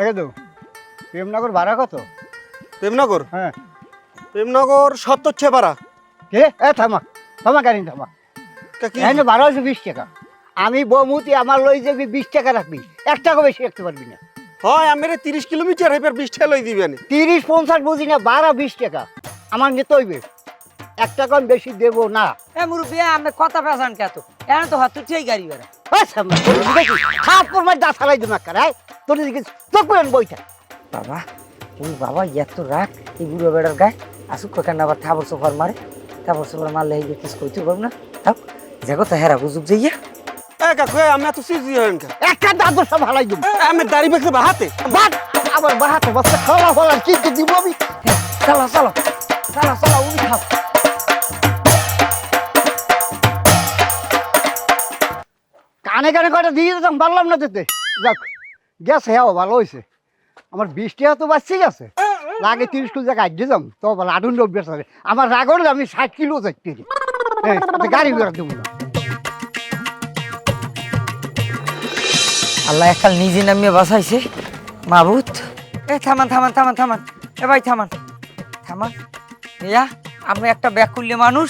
একে তো প্রেমনগর ভাড়া কত? প্রেমনগর? হ্যাঁ। প্রেমনগর সত্তর ছেপাড়া কে? এ থামা থামা গাড়ি থামা। কি? এখানে ভাড়া হচ্ছে বিশ টাকা। আমি বৌমতি আমার লই যাবি বিশ টাকা রাখবি। এক টাকা বেশি রাখতে পারবি না। হয় আমি তিরিশ কিলোমিটার হেপার বিশ টাকা লই দিবেন তিরিশ পঞ্চাশ বুঝি না বারো বিশ টাকা। আমার নিতে হইবে। এক টাকা আমি বেশি দেবো না। এ মুরব্বী আমি কথা পেছান কে তো এখন তো হাত ঠিক গাড়ি বেড়া মার রায় তোর দিকে চোখ করেন বইটা। বাবা ওই বাবা এত রাগ। এই বুড়ো বেড়ার গায়ে আসুক কেন আবার থাবর সোফার মারে। থাবর সোফার মারলে এই কিছু কইতে পারব না। থাক জাগো তো হেরা বুঝুক যাইয়া। কাকু আমি এত সিজি হন কে একটা দাদু সব হালাই দিব। আমি দাড়ি বেঁকতে বা হাতে বাট আবার বাহাতে বাচ্চা খাওয়া ফলা কি কি দিব আমি? চলো চলো চলো চলো উনি খাও। কানে কানে কয়টা দিয়ে দিতাম পারলাম না যেতে। যাক। গেছে হ্যাঁ ভালো হয়েছে আমার বিশ টাকা তো বাঁচছে গেছে লাগে তিরিশ কিলো জায়গায় আড্ডে যাম, তো বলে আডুন অভ্যাস আছে আমার রাগর আমি ষাট কিলো যাচ্ছি হ্যাঁ গাড়ি বেড়া দেবো না। আল্লাহ একাল নিজে নামিয়ে বাসাইছে মাবুত। এ, থামান থামান থামান থামান। এ ভাই, থামান। থামান। মিয়া আমি একটা ব্যাগ করলে মানুষ।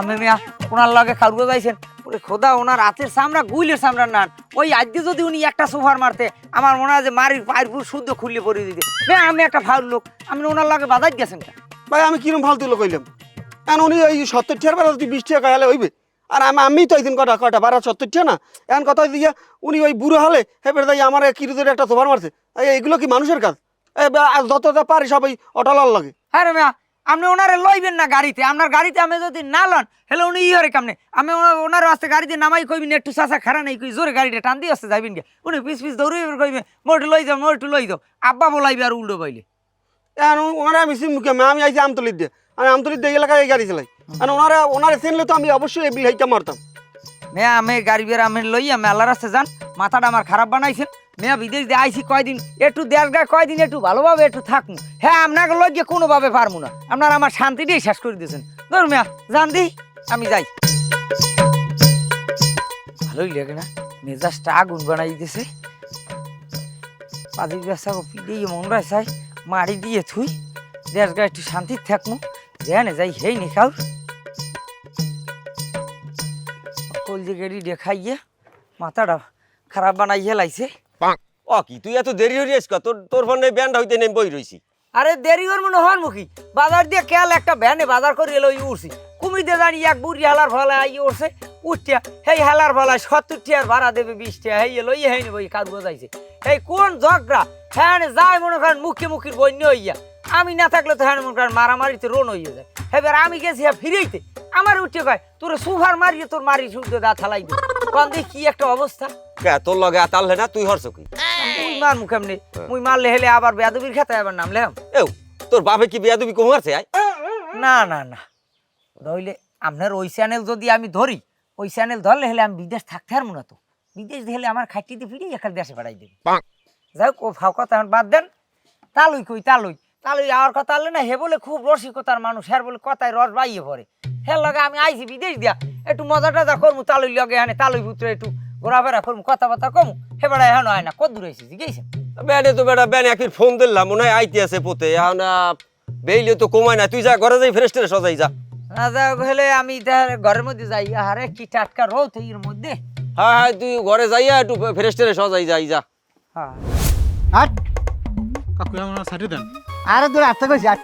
আমি মিয়া, ওনার লগে খারুয়া যাইছেন। ওরে খোদা ওনার হাতের সামরা গুইলের সামরা নান ওই আজকে যদি উনি একটা সোফার মারতে আমার মনে হয় যে মারির পায়ের পুরো শুদ্ধ খুললে পরে দিতে মিয়া আমি একটা ফাউল লোক আমি ওনার লগে বাজাই গেছেন ভাই আমি কিরম ফালতু লোক কইলাম এখন উনি ওই সত্তর টাকার বেলা যদি বিশ টাকা হলে হইবে? আর আমি আমি তো একদিন কটা কটা বারো সত্তর টাকা না? এখন কথা দিয়ে উনি ওই বুড়ো হলে হেপে তাই আমার কিরু ধরে একটা সোফার মারছে। এই এইগুলো কি মানুষের কাজ? আর যতটা পারি সবাই অটলাল লাগে। হ্যাঁ রে মিয়া আপনি ওনারে লইবেন না গাড়িতে, আপনার গাড়িতে আমি যদি না লন, হলে উনি ইয়ে কামনে। আমি ওনার আসতে গাড়িতে নামাই কইবেন একটু চাষা খারা নাই কই, জোরে গাড়িটা টান দিয়ে আসতে যাবেন গে উনি পিস পিস দৌড়ে কইবে মোটু লই যাও মোটু লই যাও। আব্বা বলাইবে আর উল্টো বাইলে এখন ওনারা আমি মুখে আমি আইছি আমতলির দিয়ে আমি আমতলির দিয়ে এলাকায় গাড়ি চালাই। আর ওনারা ওনারা চিনলে তো আমি অবশ্যই বিল মারতাম। মেয়া আমি গাড়ি বের আমি লই আমি আল্লাহ রাস্তে যান মাথাটা আমার খারাপ বানাইছেন। মেয়া বিদেশ দিয়ে আইছি কয়দিন, একটু দেশ গায়ে কয়দিন একটু ভালোভাবে একটু থাকুন। হ্যাঁ আপনাকে লই গিয়ে কোনোভাবে পারব না। আপনার আমার শান্তিটাই শেষ করে দিয়েছেন। ধর মেয়া যান দি, আমি যাই। ভালোই লাগে না, মেজাজটা আগুন বানাই দিতেছে পাজি ব্যবসা পিডিয়ে মন রায় মারি দিয়ে থুই। দেশ গায়ে একটু শান্তি থাকব জেনে যাই, হেই নি কলজি গেড়ি দেখাইয়ে মাথাটা খারাপ ও কি তুই এত দেরি তোর তোর ফোনে ব্যান্ড হইতে নেম বই রইছি। আরে দেরি ওর মনে হন মুখী। বাজার দিয়ে একটা ভ্যানে বাজার করে এলো উঠছি কুমিতে জানি এক বুড়ি হেলার ফলা আই উঠছে উঠটিয়া হেই হেলার ফলায় সত্তর টিয়ার ভাড়া দেবে বিশ টিয়া হেই এলো ইয়ে হেই নেব কাজ যাইছে। এই কোন ঝগড়া? হ্যাঁ যায় মনে করেন মুখে মুখির বন্য হইয়া। আমি না থাকলে তো হ্যাঁ মনে মারামারিতে রোন হয়ে যায়। এবার আমি গেছি হ্যাঁ ফিরেইতে। আমার উঠে কয় তোর সুভার মারিয়ে তোর মারি শুদ্ধ দা থালাই দে। কন দেখি কি একটা অবস্থা। কে তোর লগে আতাললে না তুই হরছ কি? মুই মার মুখে এমনি মুই মারলে হেলে আবার বেদবির খেতে আবার নামলাম এও তোর বাপে কি বিয়া দিবি কমারছে আয় না না না। ধরলে আপনার ওই চ্যানেল যদি আমি ধরি ওই চ্যানেল ধরলে হলে আমি বিদেশ থাকতে পারব না তো। বিদেশ হলে আমার খাইটিতে ফিরে এখানে দেশে পাঠাই দেবে। যাই হোক ও ফাও কথা বাদ দেন। তালুই কই তালুই। তালুই আমার কথা হলে না হে বলে খুব রসিকতার মানুষ হ্যার বলে কথায় রস বাইয়ে পড়ে। হের লগে আমি আইছি বিদেশ দিয়া একটু মজা টজা করব তালুই লগে এখানে তালুই পুত্র একটু ঘোরাফেরা করব কথাবার্তা কমু। হে বেড়া এখন হয় না কত দূর হয়েছে জিজ্ঞেসেন ব্যানে তো বেড়া ব্যানে একদিন ফোন দিলাম মনে হয় আইতে আছে পোতে। এখন বেইলে তো কমায় না তুই যা ঘরে যাই ফ্রেশ ট্রেশ সজাই যা। না হোক হলে আমি তাহলে ঘরের মধ্যে যাই আরে কি টাটকা রোদ এর মধ্যে। হ্যাঁ হ্যাঁ তুই ঘরে যাইয়া একটু ফ্রেশ ট্রেশ সজাই যাই যা। হ্যাঁ। আট কাকু আমার সাথে দেন। আরে তোর আটটা কইছি আট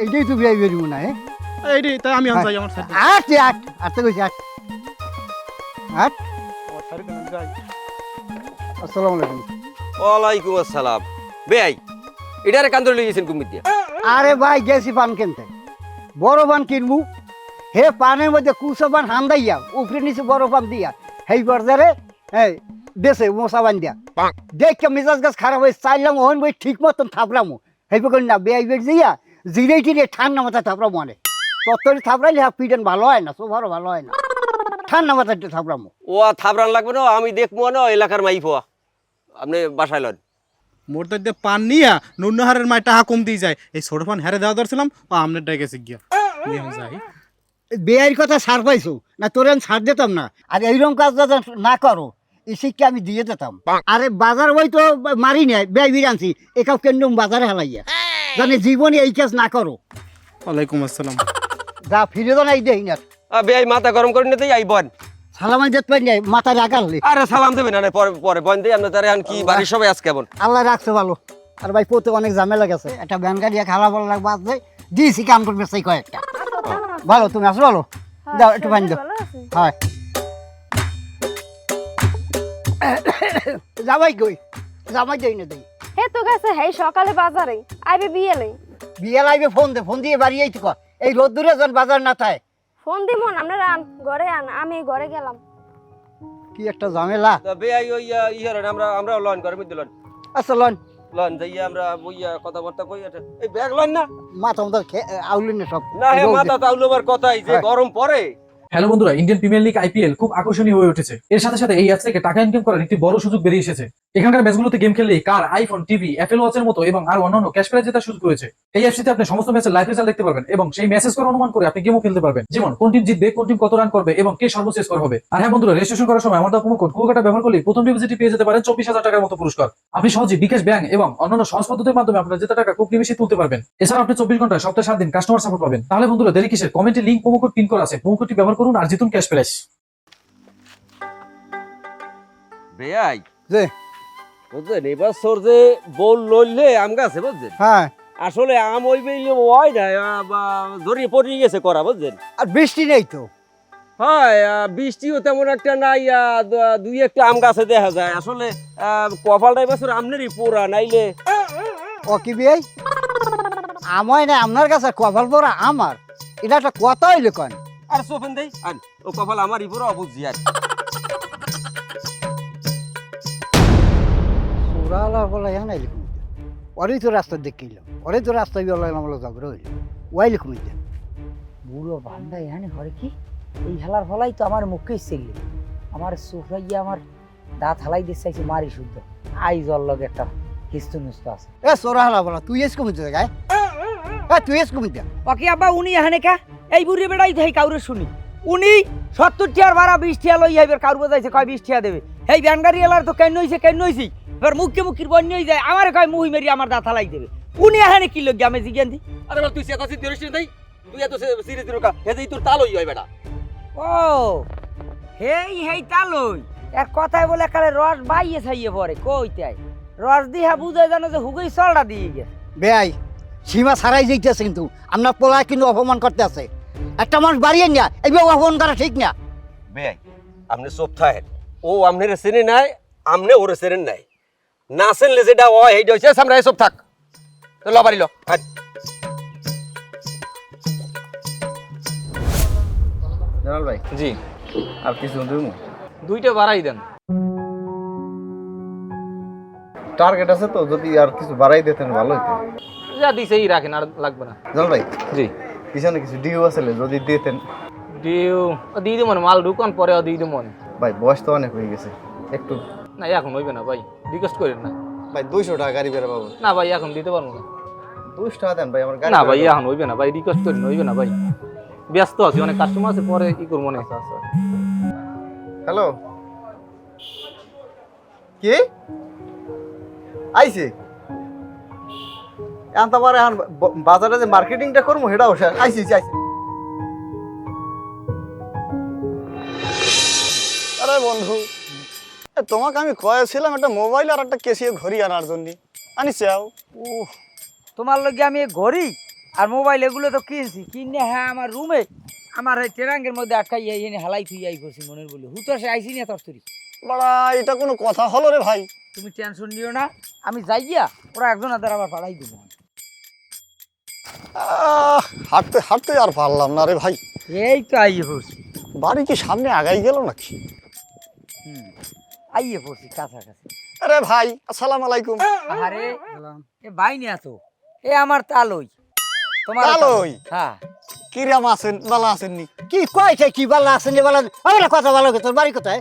এইটাই তুই বিয়ে বেরিব না হ্যাঁ এই রে তাই আমি যাই আমার সাথে। আট আট আটটা কইছি আট আট। আসসালামু আলাইকুম। ওয়ালাইকুম আসসালাম। বেআই এটারে কান্দরে লিগেছেন কুমির দিয়া আরে ভাই গেছি পান কিনতে। বড় পান কিনবু। হে পানের মধ্যে কুসো পান হান্দাইয়া উপরে নিচে বড় পান দিয়া। হেই বাজারে হ্যাঁ দেশে মশা বান দিয়া। দেখে মেজাজ গাছ খারাপ হয়ে চাইলাম ওহন বই ঠিক মতন থাপলামো হেই করি না বেয়াই বেট দিয়া জিরে টিরে ঠান্ডা মাথায় থাপড়ামো মানে। তত্তরি থাপড়াইলে হ্যাঁ পিটন ভালো হয় না সোভারও ভালো হয় না। ঠান্ডা মাথায় থাপড়ামো। ও আর লাগবে না আমি দেখব না এলাকার মাই ফোয়া। আপনি বাসায় লন। মোর তো পান নিয়া নুন্নহারের মায় টাকা কম দিয়ে যায়। এই ছোট পান হেরে দেওয়া ধরছিলাম ও আমনের ডাই গেছে গিয়া। যাই। বেয়ার কথা সার পাইছো না তোর আমি ছাড় দিতাম না। আর এইরকম কাজ না করো। এই শিক্ষা আমি দিয়ে দিতাম আরে বাজার ওই তো মারি নাই বেই বিরানছি একাও কেন বাজারে হালাইয়া। জানে জীবনে এই কাজ না করো। ওয়ালাইকুম আসসালাম। যা ফিরে তো নাই দেই না। বেআই মাথা গরম করে নিতেই আই বন। সালামাই যেতে পারি নাই মাথা রাগালে আরে সালাম দেবে না না, পরে পরে বন দেই আমরা তারে কি বাড়ির সবাই আজকে কেমন আল্লাহ রাখছে ভালো। আর ভাই পোতে অনেক ঝামেলা গেছে। একটা ব্যান গাড়ি খালা বলা লাগবে আছে দিয়েছি কাম করবে সেই কয়েকটা। ভালো তুমি আসো ভালো। দাও একটু পানি দাও। হয়। যাবাই কই? যাবাই দেই না দেই। হে তো গেছে হেই সকালে বাজারে। আইবে বিয়েলে বিয়ে লাগবে ফোন দে ফোন দিয়ে বাড়ি আইতে কর এই রোদ্দুরে যেন বাজার না থাকে ফোন দিমন আপনারা আন ঘরে আন আমি ঘরে গেলাম। কি একটা ঝামেলা। তা বেআই ওই ইহার আমরা আমরা লন করে মধ্যে লন। আচ্ছা লন। লন যাইয়া আমরা আহ, কথাবার্তা কই এটা এই ব্যাগ লন না। মাথা মতো আউলেন না সব। না হে মাথা তাউলবার কথাই যে হ্যাঁ। গরম পড়ে। হ্যালো বন্ধুরা ইন্ডিয়ান প্রিমিয়ার লিগ আইপিএল খুব আকর্ষণীয় হয়ে উঠেছে। এর সাথে সাথে এই অ্যাপ থেকে টাকা ইনকাম করার একটি বড় সুযোগ বেরিয়ে এসেছে। এখানকার ম্যাচগুলোতে গেম খেললে কার আইফোন টিভি অ্যাপেল ওয়াচের মতো এবং আর অন্যান্য ক্যাশ প্রাইজ জেতার সুযোগ রয়েছে। এই অ্যাপসটিতে আপনি সমস্ত ম্যাচের লাইভ রেজাল্ট দেখতে পারবেন এবং সেই মেসেজ করে অনুমান করে আপনি গেমও খেলতে পারবেন। যেমন, কোন টিম জিতবে, কোন টিম কত রান করবে এবং কে সর্বশেষ স্কোর হবে। আর হ্যাঁ বন্ধুরা রেজিস্ট্রেশন করার সময় আমাদের প্রোমো কোড কুকাটা ব্যবহার করলে প্রথম ডিপোজিটে পেয়ে যেতে পারেন চব্বিশ হাজার টাকার মতো পুরস্কার। আপনি সহজে বিকাশ ব্যাংক এবং অন্যান্য সহজ পদ্ধতির মাধ্যমে আপনার জেতা টাকা খুব নিমেষে তুলতে পারবেন। এছাড়া আপনি চব্বিশ ঘন্টায় সপ্তাহে সাত দিন কাস্টমার সাপোর্ট পাবেন। তাহলে বন্ধুরা, দেরি কিসের? কমেন্টে লিঙ্ক কোড পিন করা আছে। কোডটি ব্যবহার করুন আর জিতুন ক্যাশ প্রাইস। বেআই যে বুঝলেন এবার সর যে বল লইলে আম গাছে বুঝছেন? হ্যাঁ। আসলে আম ওই বেইলে ওই না জড়িয়ে পড়িয়ে গেছে করা বুঝছেন? আর বৃষ্টি নেই তো। হয় বৃষ্টিও তেমন একটা নাই দুই একটা আম গাছে দেখা যায়। আসলে আহ, কপালটাই বছর আমনেরই পোড়া নাইলে? ও কি বিয়ে আমায় না আপনার কাছে কপাল পরা আমার। এটা একটা কথা হইলে কন। আর সোফেন দেই। আন ও কপাল আমারই পুরো অবুঝি আর সুরালা বলা হ্যাঁ নাই লিখুন ওরই তো রাস্তা দেখিল ওরই তো রাস্তা বিয়ে লাগলাম বলে ঝগড়া হইল। ওয়াই লিখুন বুড়ো বান্দা এখানে ঘরে কি? এই হেলার ফলাই তো আমার মুখেই ছিল। আমার সুফাইয়া আমার দাঁত হালাই দিয়ে চাইছে মারি শুদ্ধ। আই জল লগে একটা হিস্তু নুস্ত আছে। এ সোরা হালা বলা তুই এস কমিতে গায়? এ তুই এস কমিতে বাকি আব্বা উনি এখানে কা? এই বুড়ি বেড়াই দেই কাউরে শুনি। উনি সত্তর টিয়ার ভাড়া বিশ টিয়া লই যাইবে কাউর বোঝাইছে কয় বিশ টিয়া দেবে। এই ব্যানগাড়ি এলার তো কেন হইছে কেন হইছি? এবার মুখে মুখির বন্য হয়ে যায় আমার কয় মুহি মেরি আমার দাঁত হালাই দেবে। উনি এখানে কি লোক আমি জিজ্ঞান দি আরে বল তুই সেটা সিদ্ধি রেস্টুরেন্ট দেই? তুই এত দিরকা হেদেই তোর তালই হয় বেটা। ও হেই হেই তালই এক কথায় বলে কালে রস বাইয়ে ছাইয়ে পড়ে কইতাই রস দিহা বুঝে জানো যে হুগই চলটা দিয়ে গেছে। বেআই সীমা ছাড়াই যেতেছে কিন্তু। আপনার পোলা কিন্তু অপমান করতে আছে। একটা মানুষ বাড়িয়ে নিয়া এইভাবে অপমান করা ঠিক না। বেআই আপনি চুপ থাকেন। ও আপনি চেনে নাই আমনে ওরে চেনেন নাই। না চেনলে যেটা হয় সেইটা হচ্ছে সামনে চুপ থাক। তো ল বাড়ি ল। হাট। জালাল ভাই জি। আর কিছু দেবো দুইটা বাড়াই দেন। টার্গেট আছে তো যদি আর কিছু বাড়াই দিতেন ভালো হতো যা দিছেই রাখেন আর লাগবে না। জালাল ভাই জি। পিছনে কিছু ডিউ আছে যদি দিতেন। দিও দিয়ে দিব মাল ঢুকান পরে দিয়ে দিব ভাই বয়স তো অনেক হয়ে গেছে একটু। না এখন হইবে না ভাই রিকোয়েস্ট করেন না। ভাই দুইশো টাকা গাড়ি বেড়া পাবো। না ভাই এখন দিতে পারব না। দুইশো টাকা দেন ভাই আমার গাড়ি না ভাই এখন হইবে না ভাই রিকোয়েস্ট করেন হইবে না ভাই। ব্যস্ত আছি অনেক কাস্টমার আছে পরে কি করব না। আচ্ছা আচ্ছা। হ্যালো কি? আইছে? এখন তোমার এখন বাজারে যে মার্কেটিংটা করব সেটাও শেষ আইসি আইসি আরে বন্ধু তোমাকে আমি কয়েছিলাম একটা মোবাইল আর একটা কেসিয়ে ঘড়ি আনার জন্য। আনিসাও ও তোমার লগে আমি এ ঘড়ি আর মোবাইল এগুলো তো কিনছি। কিনে হ্যাঁ আমার রুমে আমার এই ট্রেরাঙ্গের মধ্যে আটকাই এনে হালাই থুই আই করছি মনের বলে। হুতসে আইসি না তস্তরি বাড়া এটা কোনো কথা হলো রে ভাই। তুমি টেনশন নিও না আমি যাইয়া ওরা একজন আদার আবার পাঠাই দেবো। হাঁটতে হাঁটতে আর পারলাম না রে ভাই। এই তো আইয়ে পড়ছি। বাড়ি কি সামনে আগাই গেল নাকি? হুম আইয়ে পড়ছি কাছাকাছি। আরে ভাই আসসালাম আলাইকুম। আরে এ ভাই নিয়ে আসো এ আমার তালই। তোমার? হ্যাঁ। কিরাম আছেন ভালো আছেননি? কি কয়েছে কি বালা আছে নি বালা আমার কথা ভালো তোর বাড়ি কোথায়?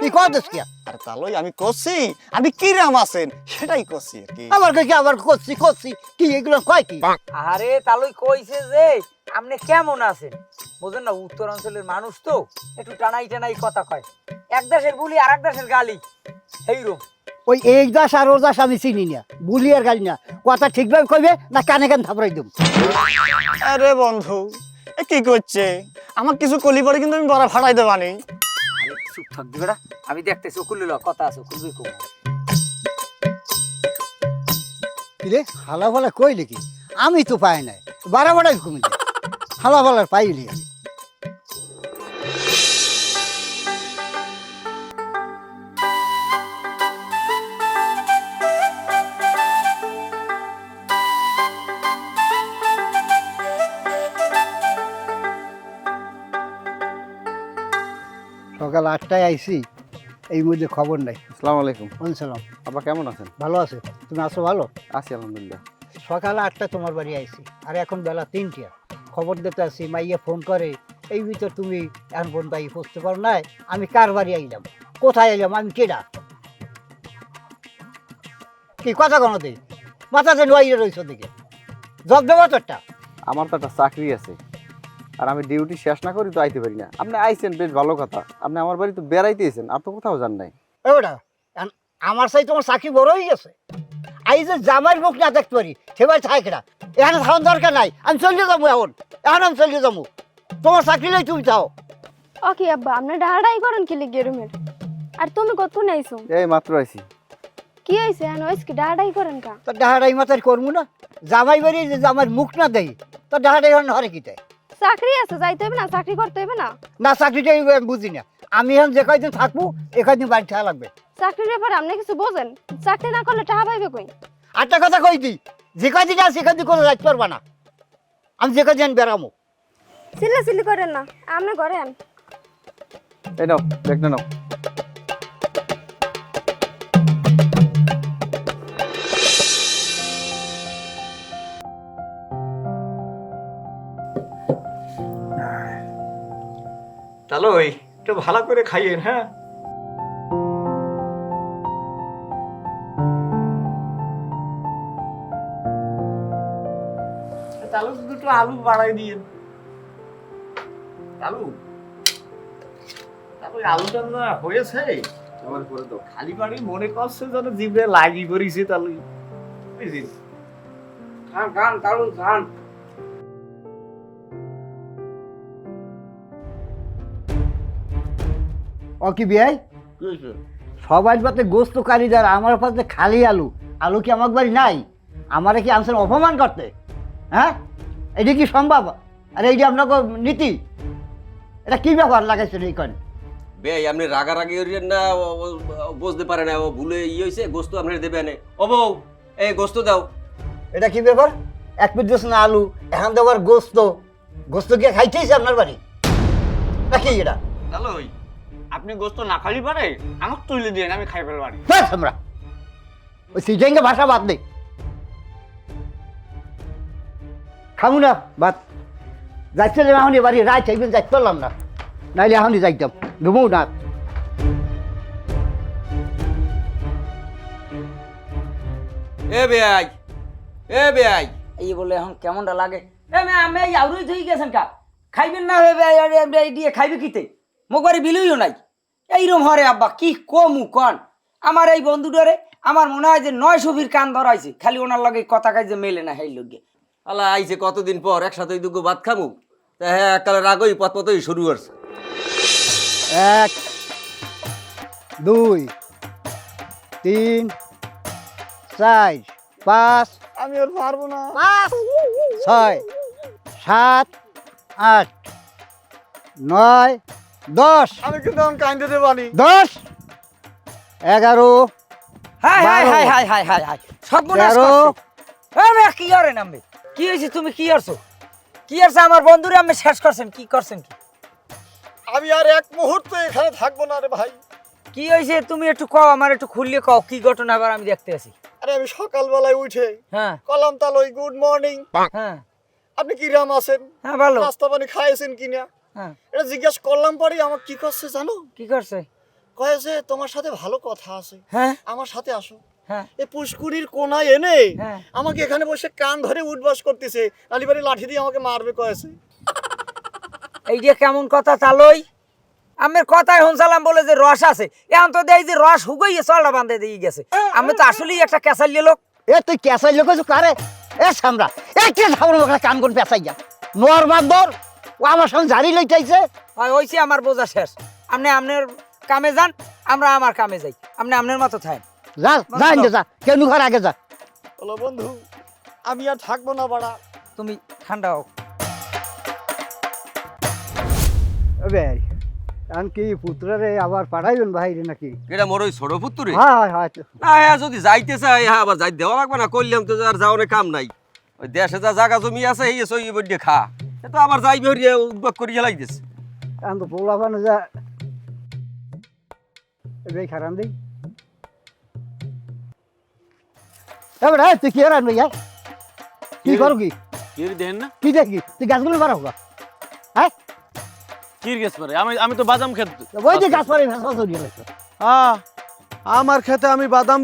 কি কয় দোষ কি? আরে তাহলে আমি করছি আপনি কিরাম আছেন সেটাই করছি আর কি। আমার কই আবার করছি করছি কি এগুলো কয় কি? আরে তালুই কইছে যে আপনি কেমন আছেন? বুঝেন না উত্তর অঞ্চলের মানুষ তো একটু টানাই টানাই কথা কয়। এক দেশের বুলি আর এক দেশের গালি। এইরকম ওই এই দাস আর ওর দাস আমি চিনি না বুলি আর গালি না। কথা ঠিকভাবে কইবে না কানে কান থাপড়াই দেব আরে বন্ধু এ কি করছে? আমার কিছু কলি পরে কিন্তু আমি বড় ফাটাই দেবানি আরে চুপ থাক দিবেটা আমি দেখতেছি খুলল কথা আছে খুলবি খুব রে হালা ফালা কইলে কি? আমি তো পাই নাই বারা বাড়াই কমি হালা ফালার পাইলি আমি। সকাল আটটায় আইছি এই মধ্যে খবর নাই। আসসালামু আলাইকুম। বলছিলাম আপা কেমন আছেন? ভালো আছে। তুমি আছো ভালো? আছি আলহামদুলিল্লাহ। সকাল আটটা তোমার বাড়ি আইসি আর এখন বেলা তিনটা। খবর দিতে আসি মাইয়া ফোন করে এই ভিতর তুমি এখন ফোন পাই বুঝতে পারো নাই আমি কার বাড়ি আইলাম? কোথায় এলাম আমি কেডা? কি কথা কোনো দিই মাথাতে নোয়াইয়ে রয়েছ দিকে জব দেবো তোরটা। আমার তো একটা চাকরি আছে। আর আমি ডিউটি শেষ না করি তো আইতে পারি না। আপনি আইছেন বেশ ভালো কথা। আপনি আমার বাড়ি তো বেড়াইতে এসেছেন আর তো কোথাও যান নাই। ওটা আমার সাই তোমার চাকরি বড় হয়ে গেছে। আই যে জামাই মুখ না দেখতে পারি সেবার থাকেরা এখানে থাকার দরকার নাই আমি চলে যাব এখন। এখন আমি চলে যাব। তোমার চাকরি লই তুমি চাও ওকে আব্বা আপনি ডাহাডাই করেন কি লিগে রুমের? আর তুমি কতক্ষণ আইছো এই মাত্র আইছি। কি হয়েছে এখন ওইসকি ডাহাডাই করেন কা? তো ডাহাডাই মাথার করব না? জামাই বাড়ি যে জামাই মুখ না দেই তো ডাহাডাই হন হরে কিতে চাকরি আছে যাইতে হবে না চাকরি করতে হবে না? না চাকরিটাই বুঝি না। আমি এখন যে কয়দিন থাকব এ কয়দিন বাড়ি থাকা লাগবে? চাকরির ব্যাপারে আপনি কিছু বোঝেন? চাকরি না করলে টাকা পাইবে কই? আটটা কথা কই দিই যে কয়দিন আছে সে দিয়ে কোনো রাখতে পারবা না। আমি যে কয়দিন বেড়ামো। চিল্লা চিল্লি করেন না আপনি ঘরে আন। এই নাও দেখ নাও। ওই একটু ভালো করে খাইয়েন হ্যাঁ? তাহলে দুটো আলু বাড়াই দিয়েন। আলু? তারপরে আলুটা না হয়েছে আমার করে দাও। খালি পানি মনে করছে যেন জিভে লাগি পড়িছে তাহলে। বুঝছিস? গান গান তালু গান ও কি বিয়াই? সবাই পাতে গোস্ত কালি কারিদার আমার পাতে খালি আলু। আলু কি আমার বাড়ি নাই? আমারে কি আনছেন অপমান করতে? হ্যাঁ? এটা কি সম্ভব? আর এইটা আপনার নীতি? এটা কি ব্যাপার লাগাইছেন এই কন বে আপনি রাগারাগি করিয়েন না বুঝতে পারে না ও ভুলে ইয়ে হয়েছে গোস্ত আপনার দেবে না ও বউ এই গোস্ত দাও। এটা কি ব্যাপার? এক দিস না আলু এখন দেওয়ার গোস্ত। গোস্ত গিয়ে খাইতেইছে আপনার বাড়ি? নাকি এটা? তাহলে আপনি গোস্ত না খালি পারে আমাকে তুলে দিন আমি খাই ফেলবানি ব্যাস আমরা ওই সিজাইঙ্গে ভাষা বাদ নেই খামু না বাদ। যাচ্ছিলাম এখনই বাড়ি রাত চাইবেন যাইতে পারলাম না। নাইলে এখনই যাইতাম। ঘুমও না। এ বেআই এ বেআই এই বলে এখন কেমনটা লাগে? এ মে আমি এই আউরই থই গেছেন কা। খাইবেন না হবে এই দিয়ে খাইবে কিতে? মোক বাড়ি বিলুইও নাই। এইরকম হরে আব্বা কি কমু কন? আমার এই বন্ধুটারে আমার মনে হয় যে নয় ছবির কান ধরাইছে। খালি ওনার লগে কথা কাজ যে মেলে না হেই লগে। আল্লাহ আইছে কতদিন পর একসাথে দুগো ভাত খামু তা হ্যাঁ এককালে রাগই পথ পথই শুরু করছে। এক দুই তিন চার পাঁচ আমি আর পারব না। পাঁচ ছয় সাত আট নয় দশ। আমি কিন্তু কাইন্দে দেবানি দশ। এগারো। হাই হাই হাই হাই হাই হাই হাই। সব তেরো। এ মে কি করে নামবে? কি হয়েছে তুমি? কি করছ কি করছে আমার বন্ধুরে? আমি শেষ করছেন কি? করছেন কি? আমি আর এক মুহূর্ত এখানে থাকব না রে ভাই। কি হয়েছে? তুমি একটু কও আমার একটু খুললে কও কি ঘটনা আবার আমি দেখতে আছি। আরে আমি সকালবেলায় উঠে হ্যাঁ। কলাম তালই গুড মর্নিং। হ্যাঁ। আপনি কিরাম আছেন? হ্যাঁ ভালো। নাস্তা পানি খাইছেন কিনা? হ্যাঁ এটা জিজ্ঞাসা করলাম পরে আমার কি করছে জানো? কি করছে? কয়ে যে তোমার সাথে ভালো কথা আছে। হ্যাঁ। আমার সাথে আসো। হ্যাঁ। এই পুষ্কুরির কোনায় এনে হ্যাঁ। আমাকে এখানে বসে কান ধরে উঠবাস করতেছে। আলিবাড়ি লাঠি দিয়ে আমাকে মারবে কয়েছে। এই যে কেমন কথা চালই। আমের কথায় হনসালাম বলে যে রস আছে। এখন তো দেয় যে রস হুগইয়ে চলটা বান্ধে দিয়ে গেছে। আমি তো আসলেই একটা ক্যাসালিয়ে লোক। এ তুই কেসাই লোক কারে? এ সামরা। এ কে সামরা ওখানে কাম করে পেঁচাই যা নোয়ার বান্দর ও আমার সঙ্গে লইটাইছে হয় হয়েছে আমার বোঝা শেষ। আপনি আপনার কামে যান আমরা আমার কামে যাই। আপনি আপনার মতো থাকেন। যা যা ইন্দে যা কেন ঘর আগে যা। বলো বন্ধু আমি আর থাকব না বাড়া। তুমি ঠান্ডা হোক এবে কারণ কি পুত্ররে আবার পাঠাইবেন বাইরে নাকি? এটা মোর ওই ছোট পুত্তুরে হ্যাঁ হ্যাঁ হ্যাঁ। যদি যাইতে চাই হ্যাঁ আবার যাই দেওয়া লাগবে না করলাম তো আর যাওয়ার কাম নাই। ওই দেশে যা জায়গা জমি আছে এই সই বড্ডে খা। তো আবার যাইবে হরিয়া উদ্যোগ করিয়া লাগতেছে কারণ তো পোলা পানো যা এবে খারান দিই। এবার হ্যাঁ তুই কি আনবি হ্যাঁ কি করো কি কির দেন না? কি দেখি তুই গাছগুলো বাড়াও গা হ্যাঁ? কির গেছ পারে আমি আমি তো বাদাম খেত ওই যে গাছ পাড়ে ভেসা চলিয়ে গেছে হ্যাঁ আমার খেতে আমি বাদাম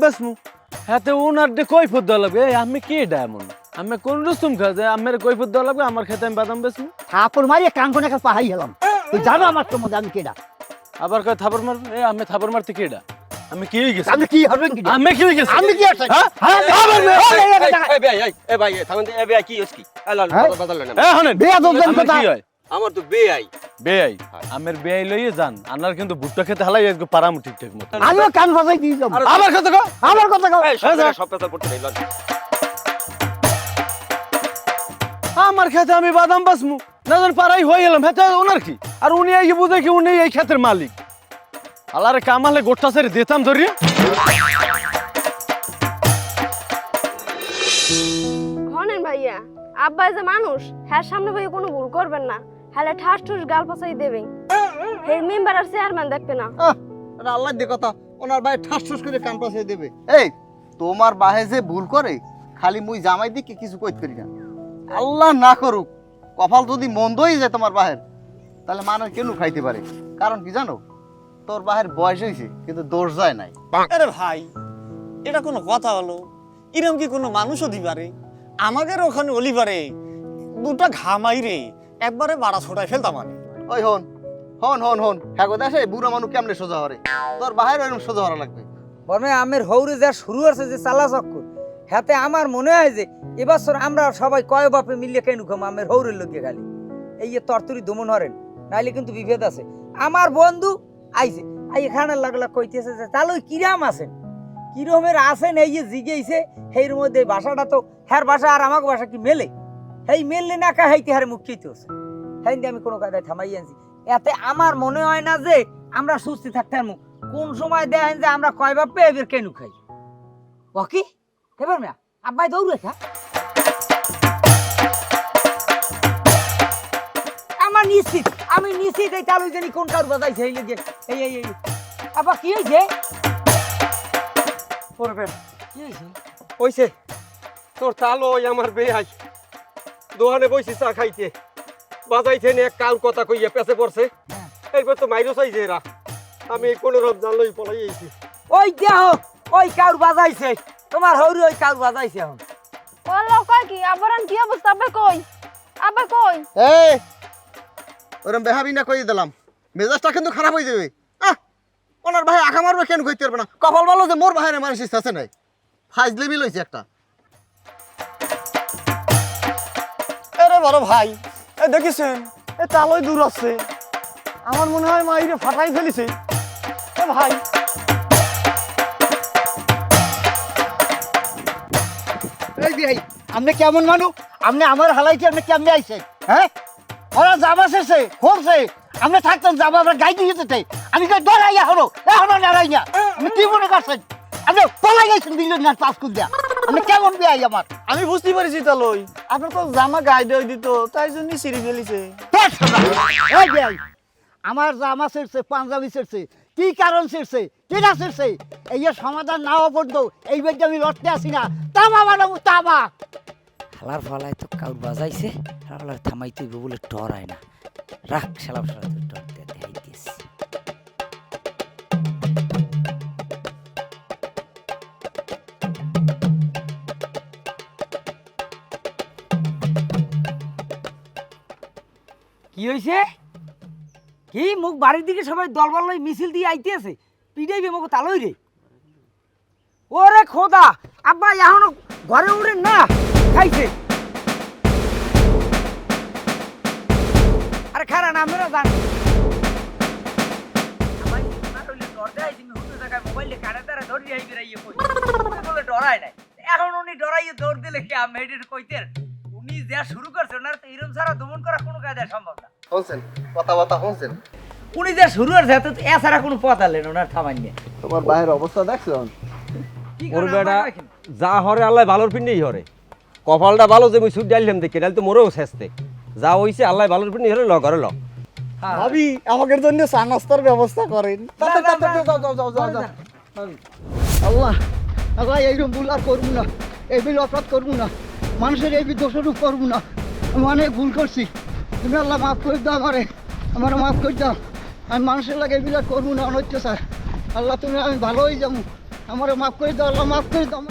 উনার ডে কৈফত দেওয়া লাগবে। আমি কি এমন আমি কোন রুস্তুম খা যে আমার কৈফত দেওয়া লাগবে আমার খেতে আমি বাদাম বেচমু থাপড় মারিয়ে কান কোনে পাহাই গেলাম তুই জানো আমার তোর মধ্যে আমি কেডা? আবার কয় থাপড় মারবে এই আমি থাপড় মারতে কি এটা আমি কি হয়ে গেছি? আমি কি হবে কি আমি কি হয়ে গেছি? আমি কি আছে হ্যাঁ? হ্যাঁ এ ভাই এই এ ভাই থামেন তো, এ ভাই কি হইছে কি? এ হ্যাঁ? বাদল না এ হনেন বিয়া আমার কথা কি হয় আমার তো বে আই বেআই আমের বেআই লইয়ে যান আনার কিন্তু ভুট্টা খেতে হালাই একটু পারামু ঠিকঠাক মতো। আমিও কান ফাঁসাই দিয়ে যাব। আবার খেতে কো আমার কথা কও। সব পেছাল পড়তে নেই আমার খেতে আমি বাদাম বাসমু না জান পারাই হয়ে গেলাম হেতে ওনার কি? আর উনি এই বুঝে কি উনি এই ক্ষেতের মালিক। আলারে কামালে গোটা সেরে দিতাম ধরিয়া। হনেন ভাইয়া আব্বা যে মানুষ হ্যাঁ সামনে ভাইয়া কোনো ভুল করবেন না। হ্যাঁ ঠাস ঠুস গাল পাসাই দেবেন। হের মেম্বার আর চেয়ারম্যান দেখবে না। আল্লাহ দিয়ে কথা। ওনার ভাই ঠাস ঠাস করে কান পাশে দেবে। এই তোমার বাহে যে ভুল করে খালি মুই জামাই দিকে কিছু কইতে পারি না। আল্লাহ না করুক কপাল যদি মন্দই যায় তোমার বাহের তাহলে মানুষ কেন খাইতে পারে? কারণ কি জানো? তোর বাহের বয়স হয়েছে কিন্তু দোষ যায় নাই। আরে ভাই এটা কোনো কথা হলো? এরকম কি কোনো মানুষও দি পারে আমাদের ওখানে অলি পারে। দুটা ঘামাই রে একবারে বাড়া ছোটায় ফেলতাম আমি। ওই হন হন হন হন হ্যাঁ দেশে বুড়া মানুষ কেমনে সোজা হরে? তোর বাহের ওইরকম সোজা হরা লাগবে। বর্মে আমের হৌরে যা শুরু আছে যে চালা চক্কর হাতে আমার মনে হয় যে এবছর আমরা সবাই কয় বাপে মিলিয়ে কেন খাম আমের হৌরের লোকে খালি। এই যে তরতরি দমন হরেন, নাইলে কিন্তু বিভেদ আছে। আমার বন্ধু আইছে, আই এখানে লাগলা কইতেছে যে, তাহলে ওই কিরাম আছেন? কিরমের আছেন? এই যে জিগেইছে সেইর মধ্যে ভাষাটা তো হ্যার ভাষা আর আমাকে ভাষা কি মেলে? হেই মেললে না কা হাইতে হারে মুখ খেতে হচ্ছে। হেন দিয়ে আমি কোনো কায়দায় থামাই আনছি। এতে আমার মনে হয় না যে আমরা সুস্থ থাকতে পারব কোন সময় দেখেন যে আমরা কয় বাপে এবার কেন খাই? ওকি এবার মিয়া আব্বাই দৌড়ে খা আমার নিশ্চিত আমি নিশ্চিত এই চালু জানি কোন কার বাজাইছে এই লেগে এই এই এই আব্বা কি হয়েছে করবেন কি হয়েছে কইছে তোর তালো ওই আমার বে আই দোকানে বইছি চা খাইতে বাজাইছে নে এক কাল কথা কইয়া পেছে পড়ছে। এইবার তো মাইরো চাইছে এরা আমি কোনো রকম জানলই পলাই ওই দেহ ওই কাউর বাজাইছে তোমার হৌরি ওই কাউর বাজাইছে এখন। ওলা কয় কি? আবার কি অবস্থা? আব্বা কই? আব্বা কই? এই ওরম বেহাবি না কই দিলাম। মেজাজটা কিন্তু খারাপ হয়ে যাবে। আহ ওনার ভাই আখা মারবে কেন কইতে পারবে না? কপাল ভালো যে মোর ভাইয়ের মানুষ আছে নাই? ফাইজলে মিল হয়েছে একটা। আরে বড় ভাই এ দেখেছেন? এ তালই দূর আছে। আমার মনে হয় মাইরে ফাটাই ফেলিছে। এ ভাই আপনি কেমন মানু? আপনি আমার হালাইতে আপনি কেমনে আইছেন? হ্যাঁ? ওরা জামা শেষে আপনি থাকতেন জামা আমরা গাই দিয়ে যেতে আমি কই এখনও না। আপনি কি মনে করছেন? আপনি পলাই গেছেন বিলিয়ন না পাস করে দেয়া আপনি কেমন বিয়াই আমার? আমি বুঝতে পারছি তালই। আপনার তো জামা গাই দিয়ে দিত তাই জন্য সিঁড়ি ফেলিছে। আমার জামা ছিঁড়ছে পাঞ্জাবি ছিঁড়ছে। কি কারণ ছিঁড়ছে? কেনা ছিঁড়ছে এই যে সমাধান না পর্যন্ত এই বেডে আমি লড়তে আসি না। তামা বানাবো তামা। শালার ফলায় তো বাজাইছে থামাই তুই বলে ডরায় না। রাখ শালা তুই ডর দেখাই দিস। কি হয়েছে কি? মুখ বাড়ির দিকে সবাই দলবল লই মিছিল দিয়ে আইতে আছে পিটাইবে মুখ তালই রে। ওরে খোদা আব্বা এখনও ঘরে উড়ে না খাইছে। আরে খারা না আমরা জান এখন উনি ডরাইয়ে দৌড় দিলে কি আমি কইতেন? উনি যা শুরু করছে ওনার তো এরম ছাড়া দমন করা কোনো কাজে সম্ভব না। শুনছেন কথা কথা শুনছেন? উনি যা শুরু করছে তো এছাড়া কোনো পথ আলেন ওনার থামাই নিয়ে। তোমার বাইরের অবস্থা দেখছ ওর বেটা যা হরে আল্লাহ ভালোর পিন্ডেই হরে। কপালটা ভালো যে মুই সুট ডাইলাম দেখে নাহলে তো মোরেও শেষতে। যা হইছে আল্লাহ ভালোর পিন্ডেই হরে ল ঘরে ল। হ্যাঁ। ভাবি আমাদের জন্য চা নাস্তার ব্যবস্থা করেন। আল্লাহ আল্লাহ এইরকম ভুল আর করব না। এই বিল অপরাধ করব না। মানুষের এই দোষরূপ করব না। আমি অনেক ভুল করছি। তুমি আল্লাহ মাফ করে দাও আমারে। আমার মাফ করে দাও। আমি মানুষের লাগে এগুলো করব না, অনৈত্য স্যার। আল্লাহ তুমি, আমি ভালোই যাব। আমার মাফ করে দাও, আল্লাহ মাফ করে দাও।